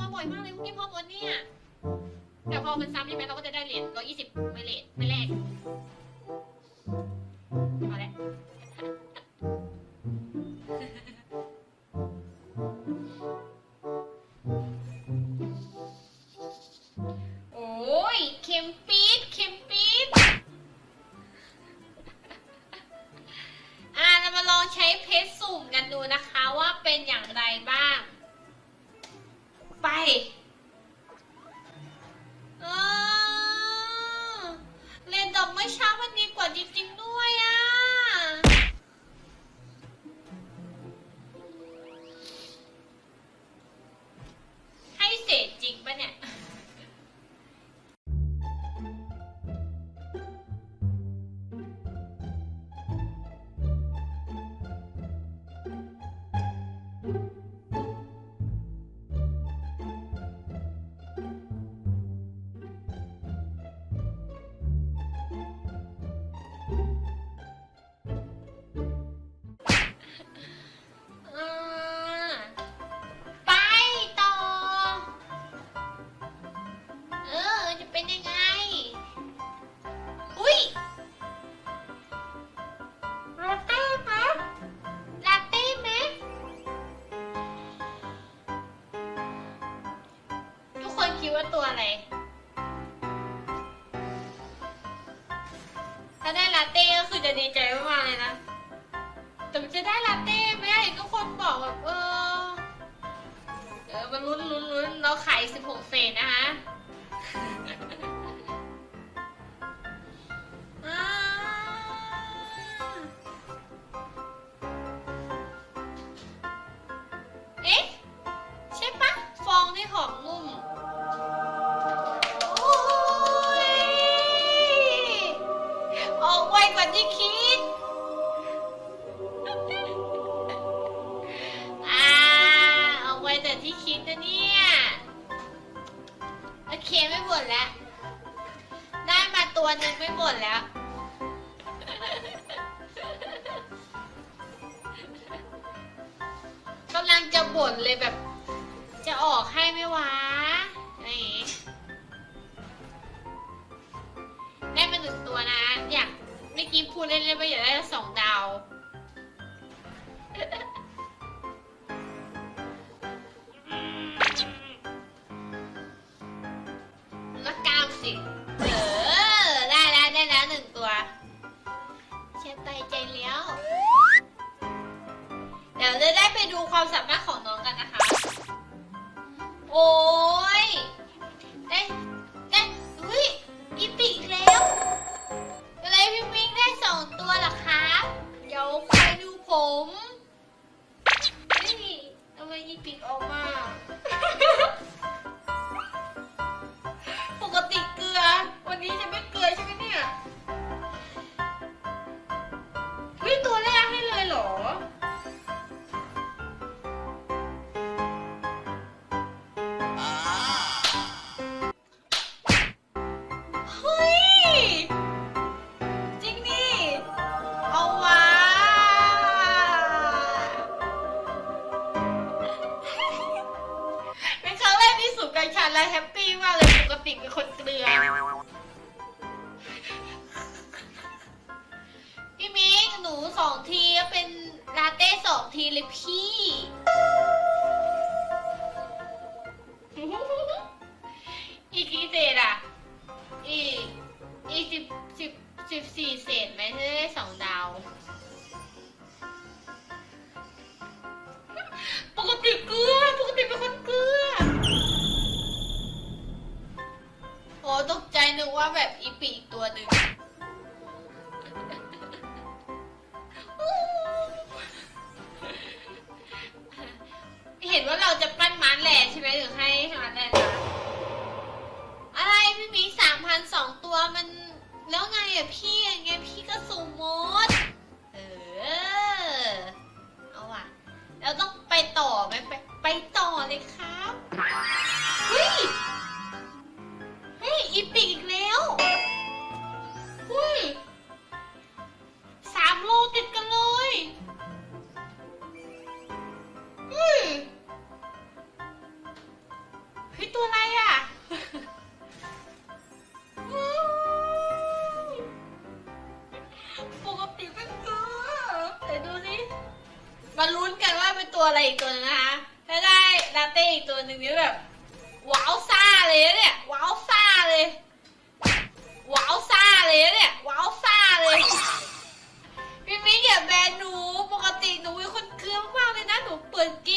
มาบ่อยมากเลยคุกกี้พ่อมดเนี่ย แต่พอมันซ้ำใช่ไหมเราก็จะได้เหรียญร้อยยี่สิบไม่เลทไม่แลก เรียนดอกไม่อเช้ามันดีกว่าจริงๆด้วยอะ คิดว่าตัวอะไร ถ้าได้ลาเต้ก็คือจะดีใจมากๆเลยนะ แต่มันจะได้ลาเต้ไหมเห็นทุกคนบอกแบบเออ เออมันลุ้นลุ้นลุ้นเราขาย16เศษนะคะเอ๊ะ ใช่ปะ ฟองที่หอมนุ่ม ไม่บ่นแล้ว ได้มาตัวหนึ่งไม่บ่นแล้ว กำลังจะบ่นเลยแบบ จะออกให้ไหมวะอะไรได้มาหนึ่งตัวนะ อยากเมื่อกี้พูดเล่นๆว่าอยากได้สองดาวแล้ว เชฟไปใจเลี้ยว เดี๋ยวจะได้ไปดูความสามารถของน้องกันนะคะ โอ้ยได้ได้อุ้ยอีปิอีกแล้วอะไรพี่มิงได้สองตัวเหรอครับเดี๋ยวคอยดูผมนี่ทำไมอีปิกออกมา แรกที่สูบกัญชาและแฮปปี้มากเลยปกติเป็นคนเกลือ พี่มิงหนูสองทีก็เป็นลาเต้สองทีเลยพี่ อ้ตกใจนึกว่าแบบอีปีอีกตัวหนึ่งเห็นว่าเราจะปั้นมันแหล่ใช่ไหมถึงให้มันแหล่นะอะไรพี่มีสามพันสองตัว มาลุ้นกันว่าเป็นตัวอะไรอีกตัวหนึงนะคะ ถ้าได้ลาเต้อีกตัวหนึ่งนี่แบบว้าวซ่าเลยเนี่ยว้าวซ่าเลยว้าวซ่าเลยเนี่ยว้าวซ่าเลยพี่มิกอย่าแบนหนูปกติหนูเป็นคนเกลือมากเลยนะหนูเปิดเก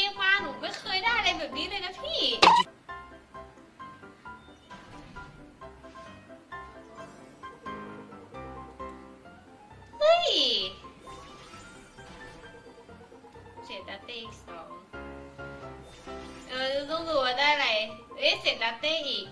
เอ๊ะ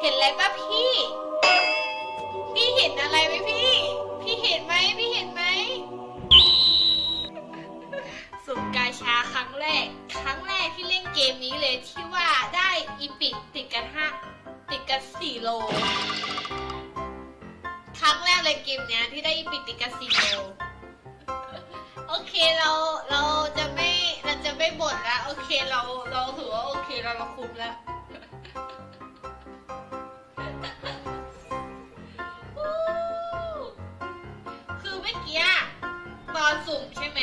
เห็นอะไรปะพี่ พี่เห็นอะไรไหมพี่ พี่เห็นไหมพี่เห็นไหมสุ่มกาชาครั้งแรก ครั้งแรกที่เล่นเกมนี้เลยที่ว่าได้อีปิกติดกันห้าติดกันสี่โล ครั้งแรกเลยเกมเนี้ยที่ได้อีปิกติดกันสี่โล โอเคเราเราจะไม่เราจะไม่บ่นละโอเคเราเราถือว่าโอเคเราเราคุมแล้ว เมื่อกี้อะตอนสุ่มใช่ไหม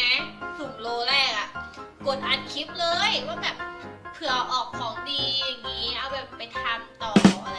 สุ่มโลแรกอะกดอัดคลิปเลยว่าแบบเผื่อออกของดีอย่างนี้ เอาแบบไปทำต่ออะไร